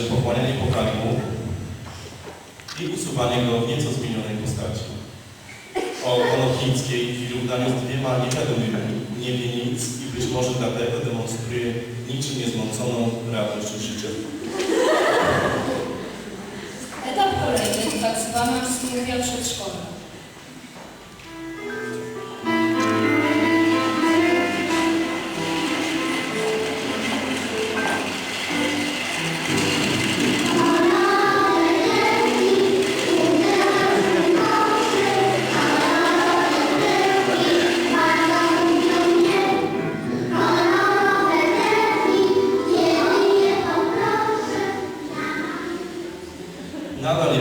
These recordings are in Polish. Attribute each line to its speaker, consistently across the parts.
Speaker 1: należy pochłanianie pokarmu i usuwanie go w nieco zmienionej postaci. O Konopnickiej wyrównaniu z dwiema niewiadomymi nie wie nic i być może dlatego demonstruje niczym niezmąconą radość życia.
Speaker 2: Etap kolejny, tak zwana psychologia przedszkolna.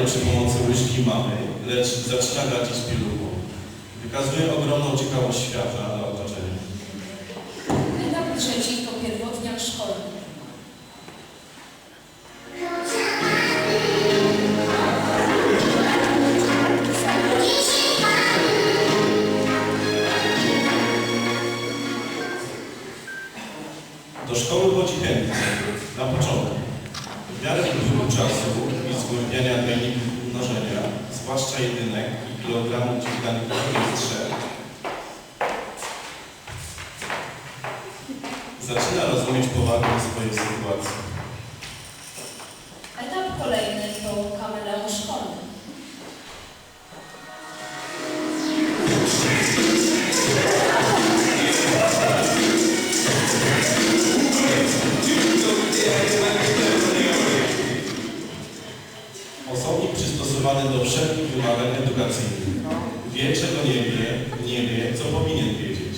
Speaker 1: Przy pomocy łyżki mamy, lecz zaczyna gracić pieluchą. Wykazuje ogromną ciekawość świata na otoczeniu.
Speaker 2: Etap trzeci to pierwotniak szkolny.
Speaker 1: Do szkoły chodzi chętnie, na początek. W miarę upływu czasu i zgłębiania tajników mnożenia, zwłaszcza jedynek i kilogramów dźwiganych w rejestrze, zaczyna rozumieć powagę swojej sytuacji. Przystosowany do wszelkich wymagań edukacyjnych. Wie, czego nie wie, nie wie, co powinien wiedzieć.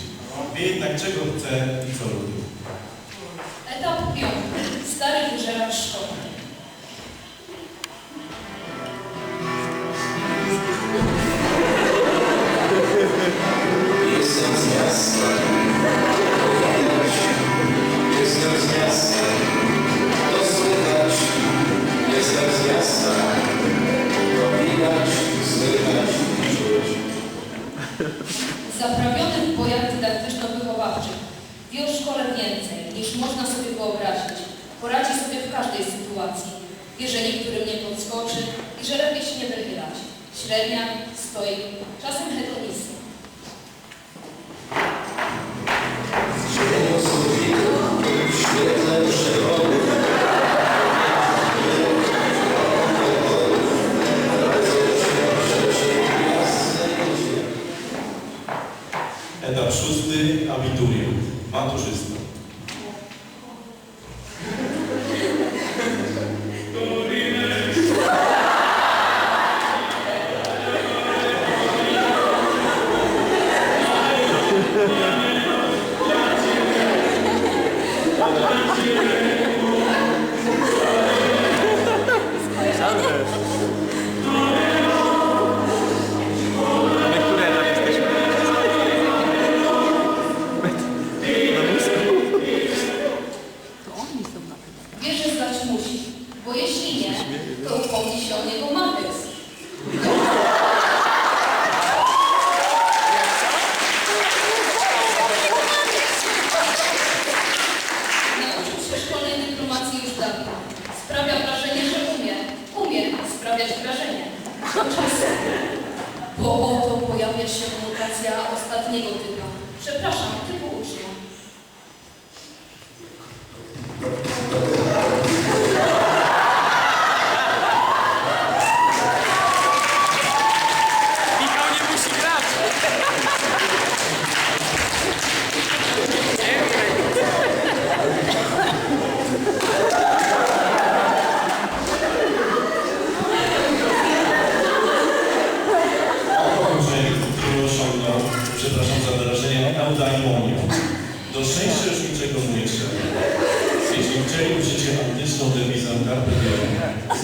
Speaker 1: Wie jednak, czego chce i co lubi.
Speaker 2: Etap piąty, stary każdej sytuacji. Wie, że niektórym nie podskoczy i że lepiej się nie wychylać. Średnia, stoi, czasem hedonista.
Speaker 3: Świetle przewody,
Speaker 1: Etap szósty, abiturient, maturzysta.
Speaker 2: Yeah. Bo oto pojawia się mutacja ostatniego typa. Przepraszam, typu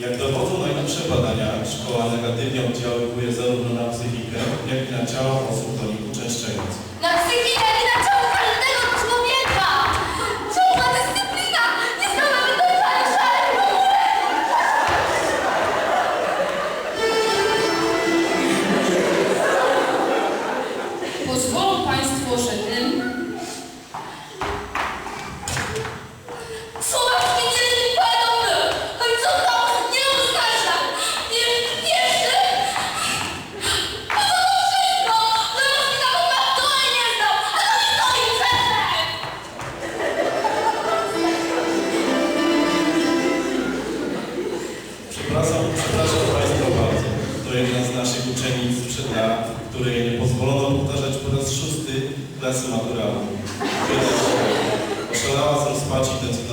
Speaker 1: Jak dowodzą najnowsze badania, szkoła negatywnie oddziaływuje zarówno na psychikę, jak i na ciała osób do uczennic sprzed lat, której nie pozwolono powtarzać po raz szósty klasy maturalnej. Oszalała z rozpaczy tęsknoty